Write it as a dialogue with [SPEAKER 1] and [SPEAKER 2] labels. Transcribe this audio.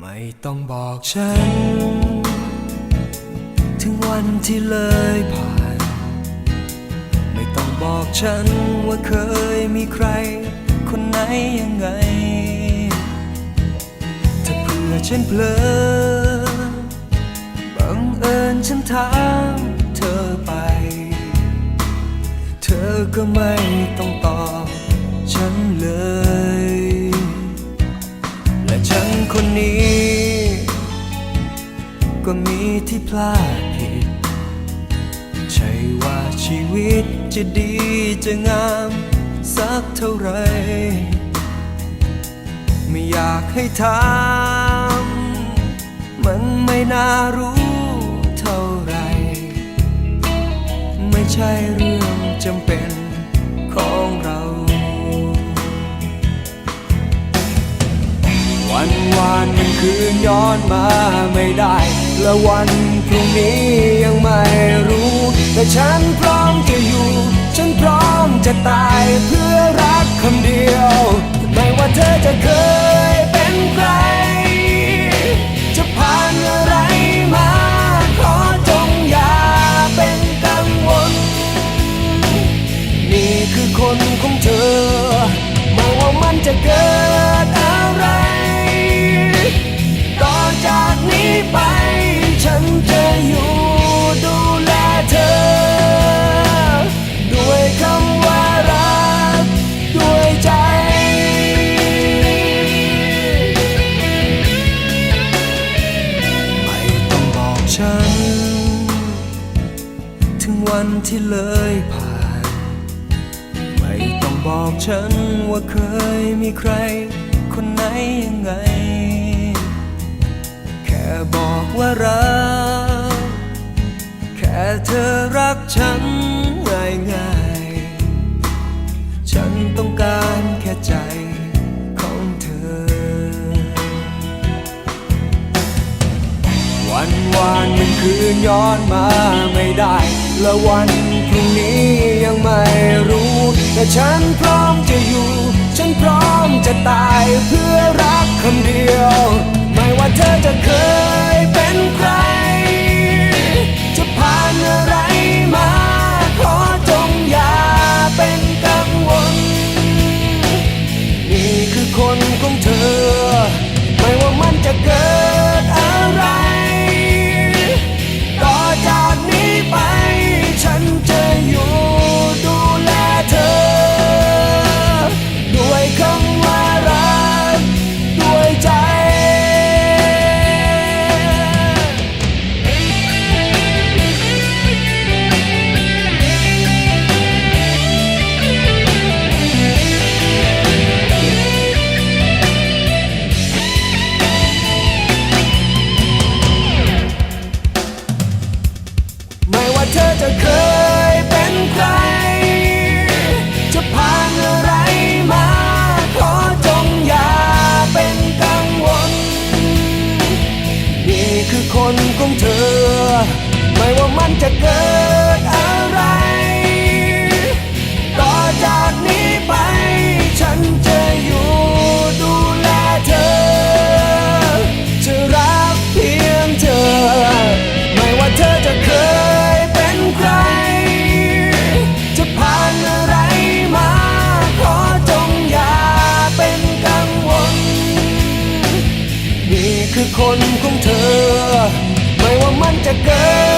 [SPEAKER 1] ไม่ต้องบอกฉัน ถึงวันที่เลยผ่าน ไม่ต้องบอกฉันว่าเคยมีใคร คนไหนยังไง ถ้าเพื่อฉันเผลอบังเอิญฉันถามเธอไป เธอก็ไม่ต้องตอบฉันเลย ก็มีที่พลาดผิด ใช่ว่าชีวิตจะดีจะงามสักเท่าไร ไม่อยากให้ถามมันไม่น่ารู้เท่าไร ไม่ใช่เรื่องจำเป็นของเรา วันวานมันคืนย้อนมาไม่ได้ และวันพรุ่งนี้ยังไม่รู้ แต่ฉันพร้อมจะอยู่ ฉันพร้อมจะตายเพื่อรัก ฉัน ถึงวันที่เลยผ่าน ไม่ต้องบอกฉันว่าเคยมีใคร คนไหนยังไง แค่บอกว่ารัก นย้อนมาไม่ได้ และวันพรุ่งนี้ยังไม่รู้ แต่ฉันพร้อมจะอยู่ ฉันพร้อมจะตายเพื่อรักคำเดียว ไม่ว่าเธอจะ ไม่ว่ามันจะเกิดอะไร ต่อจากนี้ไป ฉันจะอยู่ดูแลเธอ จะรักเพียงเธอ ไม่ว่าเธอจะเคยเป็นใคร จะผ่านอะไรมา ขอจงอย่าเป็นกังวล นี่คือคนของเธอ จะเกิ